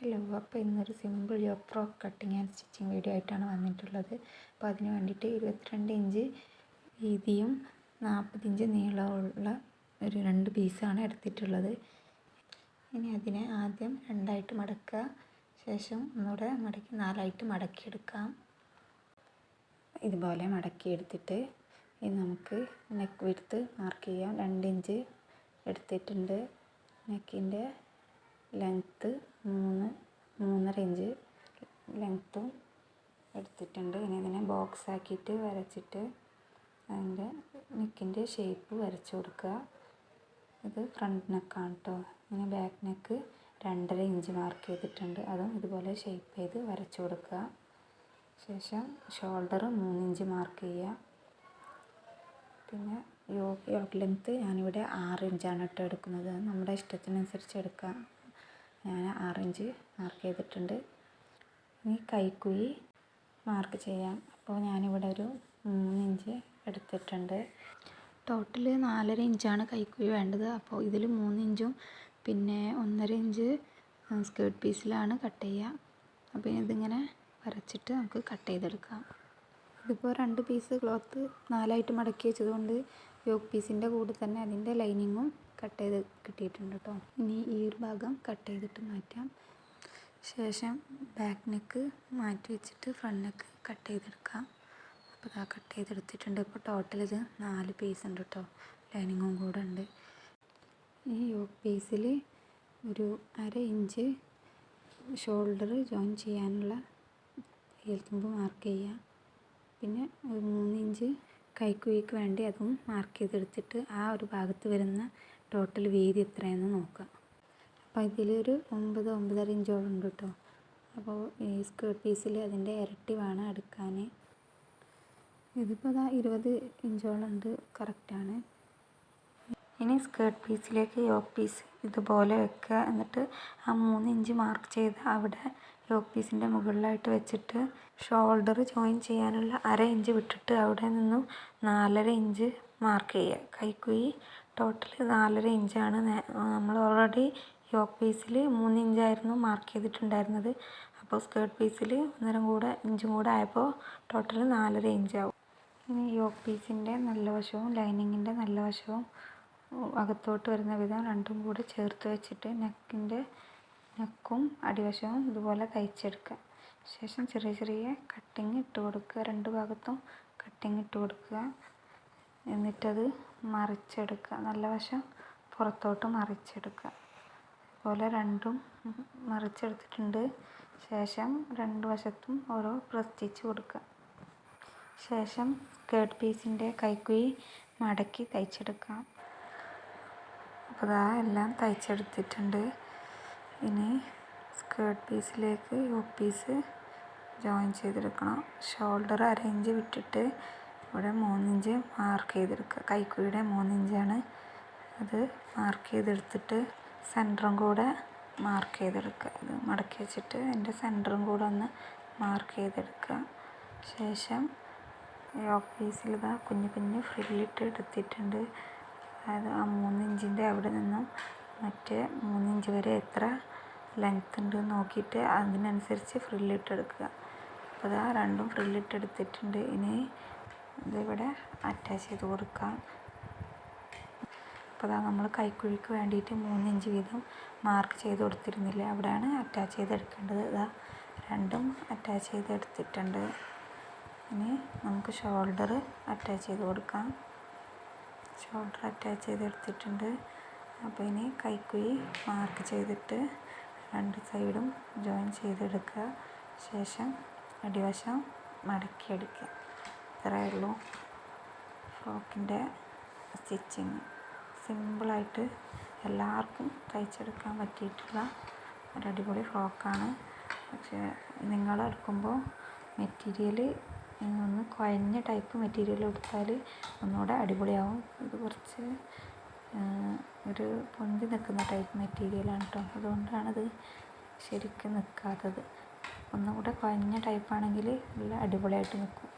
Hello അപ്പോൾ ഇന്നൊരു simple yoke frock cutting and stitching video ആയിട്ടാണ് വന്നിട്ടുള്ളത്. അപ്പോൾ അതിന് വേണ്ടിയിട്ട് ഇരുപത്തിരണ്ട് ഇഞ്ച് വീതിയും നാൽപ്പത് ഇഞ്ച് നീളമുള്ള ഒരു രണ്ട് പീസാണ് എടുത്തിട്ടുള്ളത്. ഇനി അതിനെ ആദ്യം രണ്ടായിട്ട് മടക്കുക. ശേഷം ഒന്നുകൂടെ മടക്കി നാലായിട്ട് മടക്കിയെടുക്കാം. ഇതുപോലെ മടക്കിയെടുത്തിട്ട് ഇനി നമുക്ക് നെക്ക് വിടുത്ത് മാർക്ക് ചെയ്യാം. രണ്ട് ഇഞ്ച് എടുത്തിട്ടുണ്ട്. നെക്കിന്റെ ലെങ്ത്ത് മൂന്ന് മൂന്നര ഇഞ്ച് ലെങ്ത്തും എടുത്തിട്ടുണ്ട്. ഇനി ഇതിനെ ബോക്സ് ആക്കിയിട്ട് വരച്ചിട്ട് അതിന്റെ നെക്കിന്റെ ഷേപ്പ് വരച്ചു കൊടുക്കുക. ഇത് ഫ്രണ്ട് നെക്കാണ് കേട്ടോ ഇനി ബാക്ക് നെക്ക് രണ്ടര ഇഞ്ച് മാർക്ക് ചെയ്തിട്ടുണ്ട്. അതും ഇതുപോലെ ഷേപ്പ് ചെയ്ത് വരച്ചു കൊടുക്കുക. ശേഷം ഷോൾഡർ മൂന്നിഞ്ച് മാർക്ക് ചെയ്യുക. പിന്നെ യോഗ യോഗ് ലെങ്ത്ത് ഞാനിവിടെ ആറ് ഇഞ്ചാണ് കേട്ടോ എടുക്കുന്നത്. നമ്മുടെ ഇഷ്ടത്തിനനുസരിച്ച് എടുക്കാം. ഞാൻ ആറിഞ്ച് മാർക്ക് ചെയ്തിട്ടുണ്ട്. ഇനി കൈക്കുഴി മാർക്ക് ചെയ്യാം. അപ്പോൾ ഞാനിവിടെ ഒരു മൂന്നിഞ്ച് എടുത്തിട്ടുണ്ട്. ടോട്ടൽ നാലര ഇഞ്ചാണ് കൈക്കുഴി വേണ്ടത്. അപ്പോൾ ഇതിൽ മൂന്നിഞ്ചും പിന്നെ ഒന്നര ഇഞ്ച് സ്കേർട്ട് പീസിലാണ് കട്ട് ചെയ്യുക. അപ്പോൾ ഇതിങ്ങനെ വരച്ചിട്ട് നമുക്ക് കട്ട് ചെയ്തെടുക്കാം. ഇതിപ്പോൾ രണ്ട് പീസ് ക്ലോത്ത് നാലായിട്ട് മടക്കി വെച്ചതുകൊണ്ട് യോക്ക് പീസിന്റെ കൂടെ തന്നെ അതിന്റെ ലൈനിങ്ങും കട്ട് ചെയ്ത് കിട്ടിയിട്ടുണ്ട് കേട്ടോ ഇനി ഈ ഒരു ഭാഗം കട്ട് ചെയ്തിട്ട് മാറ്റാം. ശേഷം ബാക്ക് നെക്ക് മാറ്റി വെച്ചിട്ട് ഫ്രണ്ട് നെക്ക് കട്ട് ചെയ്തെടുക്കാം. അപ്പോൾ ഇതാ കട്ട് ചെയ്തെടുത്തിട്ടുണ്ട്. ഇപ്പോൾ ടോട്ടൽ ഇത് നാല് പീസ് ഉണ്ട് കേട്ടോ ലൈനിങ്ങും കൂടെ ഉണ്ട്. ഈ യോക്ക് പീസിൽ ഒരു അര ഇഞ്ച് ഷോൾഡർ ജോയിൻ ചെയ്യാനുള്ള ഹീൽ മാർക്ക് ചെയ്യുക പിന്നെ ഒരു ഇഞ്ച് കൈക്കുഴിക്ക് വേണ്ടി അതും മാർക്ക് ചെയ്തെടുത്തിട്ട് ആ ഒരു ഭാഗത്ത് വരുന്ന ടോട്ടൽ വീതി എത്രയെന്ന് നോക്കാം. അപ്പോൾ ഇതിലൊരു ഒമ്പത് ഒമ്പതര ഇഞ്ചോളം ഉണ്ട് കേട്ടോ അപ്പോൾ ഈ സ്കേർട്ട് പീസിൽ അതിന്റെ ഇരട്ടി വേണം എടുക്കാൻ ഇതിപ്പോൾ അതാ ഇരുപത് ഇഞ്ചോളം ഉണ്ട് കറക്റ്റാണ് ഇനി സ്കേർട്ട് പീസിലേക്ക് യോക്ക് പീസ് ഇതുപോലെ വെക്കുക എന്നിട്ട് ആ മൂന്ന് ഇഞ്ച് മാർക്ക് ചെയ്ത് അവിടെ യോക്ക് പീസിന്റെ മുകളിലായിട്ട് വെച്ചിട്ട് ഷോൾഡർ ജോയിൻ ചെയ്യാനുള്ള അര ഇഞ്ച് വിട്ടിട്ട് അവിടെ നിന്നും നാലര ഇഞ്ച് മാർക്ക് ചെയ്യുക. കൈക്കുഴി ടോട്ടൽ നാലര ഇഞ്ചാണ് നമ്മൾ ഓൾറെഡി യോക്ക് പീസിൽ മൂന്ന് ഇഞ്ചായിരുന്നു മാർക്ക് ചെയ്തിട്ടുണ്ടായിരുന്നത്. അപ്പോൾ സ്കേർട്ട് പീസിൽ ഒന്നരം കൂടെ ഇഞ്ചും കൂടെ ആയപ്പോൾ ടോട്ടൽ നാലര ഇഞ്ചാവും ഇനി യോക്ക് പീസിന്റെ നല്ല വശവും ലൈനിങ്ങിന്റെ നല്ല വശവും അകത്തോട്ട് വരുന്ന വിധം രണ്ടും കൂടെ ചേർത്ത് വെച്ചിട്ട് നെക്കിന്റെ നെക്കും അടിവശവും ഇതുപോലെ തയ്ച്ചെടുക്കുക. ശേഷം ചെറിയ ചെറിയ കട്ടിങ് ഇട്ട് കൊടുക്കുക. രണ്ട് ഭാഗത്തും കട്ടിങ് ഇട്ട് കൊടുക്കുക. എന്നിട്ടത് മറിച്ചെടുക്കുക. നല്ല വശം പുറത്തോട്ട് മറിച്ചെടുക്കുക. അതുപോലെ രണ്ടും മറിച്ചെടുത്തിട്ടുണ്ട്. ശേഷം രണ്ട് വശത്തും ഓരോ പ്രസ് സ്റ്റിച്ച് കൊടുക്കുക. ശേഷം സ്കേർട്ട് പീസിന്റെ കൈക്കുഴി മടക്കി തയ്ച്ചെടുക്കാം അപ്പോൾ ഇതാ എല്ലാം തയ്ച്ചെടുത്തിട്ടുണ്ട്. ഇനി സ്കേർട്ട് പീസിലേക്ക് യോക്ക് പീസ് ജോയിൻ ചെയ്തെടുക്കണം. ഷോൾഡർ അരേഞ്ച് വിട്ടിട്ട് ഇവിടെ മൂന്നിഞ്ച് മാർക്ക് ചെയ്തെടുക്കുക കൈക്കുഴിയുടെ മൂന്നിഞ്ചാണ് അത് മാർക്ക് ചെയ്തെടുത്തിട്ട് സെന്ററും കൂടെ മാർക്ക് ചെയ്തെടുക്കുക ഇത് മടക്കി വെച്ചിട്ട് അതിന്റെ സെന്ററും കൂടെ ഒന്ന് മാർക്ക് ചെയ്തെടുക്കുക ശേഷം ഈ പീസിൽ ഇതാ കുഞ്ഞു കുഞ്ഞു ഫ്രില്ലിട്ട് എടുത്തിട്ടുണ്ട്. അതായത് ആ മൂന്നിഞ്ചിന്റെ അവിടെ നിന്നും മറ്റേ മൂന്നിഞ്ച് വരെ എത്ര ലെങ്ത് ഉണ്ട് നോക്കിയിട്ട് അതിനനുസരിച്ച് ഫ്രില്ലിട്ടെടുക്കുക അപ്പോൾ അതാ രണ്ടും ഫ്രില്ലിട്ടെടുത്തിട്ടുണ്ട് ഇനി ഇതിവിടെ അറ്റാച്ച് ചെയ്ത് കൊടുക്കാം. അപ്പോൾ അതാ നമ്മൾ കൈക്കുഴിക്ക് വേണ്ടിയിട്ട് മൂന്നിഞ്ച് വീതം മാർക്ക് ചെയ്ത് കൊടുത്തിരുന്നില്ലേ അവിടെയാണ് അറ്റാച്ച് ചെയ്തെടുക്കേണ്ടത് ഇതാ രണ്ടും അറ്റാച്ച് ചെയ്തെടുത്തിട്ടുണ്ട് ഇനി നമുക്ക് ഷോൾഡർ അറ്റാച്ച് ചെയ്ത് കൊടുക്കാം. ഷോൾഡർ അറ്റാച്ച് ചെയ്തെടുത്തിട്ടുണ്ട് അപ്പോൾ ഇനി കൈക്കുഴി മാർക്ക് ചെയ്തിട്ട് രണ്ട് സൈഡും ജോയിൻ ചെയ്തെടുക്കുക. ശേഷം അടിവശം മടക്കിയെടുക്കുക. ഇത്രയേ ഉള്ളൂ. ഫ്രോക്കിന്റെ സ്റ്റിച്ചിങ്. സിമ്പിളായിട്ട് എല്ലാവർക്കും തയ്ച്ചെടുക്കാൻ പറ്റിയിട്ടുള്ള ഒരു അടിപൊളി ഫ്രോക്കാണ്. പക്ഷേ നിങ്ങൾ എടുക്കുമ്പോൾ മെറ്റീരിയൽ ഒന്ന് കുഴഞ്ഞ ടൈപ്പ് മെറ്റീരിയൽ എടുത്താൽ ഒന്നുകൂടെ അടിപൊളിയാവും. ഇത് കുറച്ച് ഒരു പൊന്തി നിൽക്കുന്ന ടൈപ്പ് മെറ്റീരിയലാണ് കേട്ടോ അതുകൊണ്ടാണത് ശരിക്കും നിൽക്കാത്തത്. ഒന്നുകൂടെ കുഴഞ്ഞ ടൈപ്പാണെങ്കിൽ നല്ല അടിപൊളിയായിട്ട് നിൽക്കും.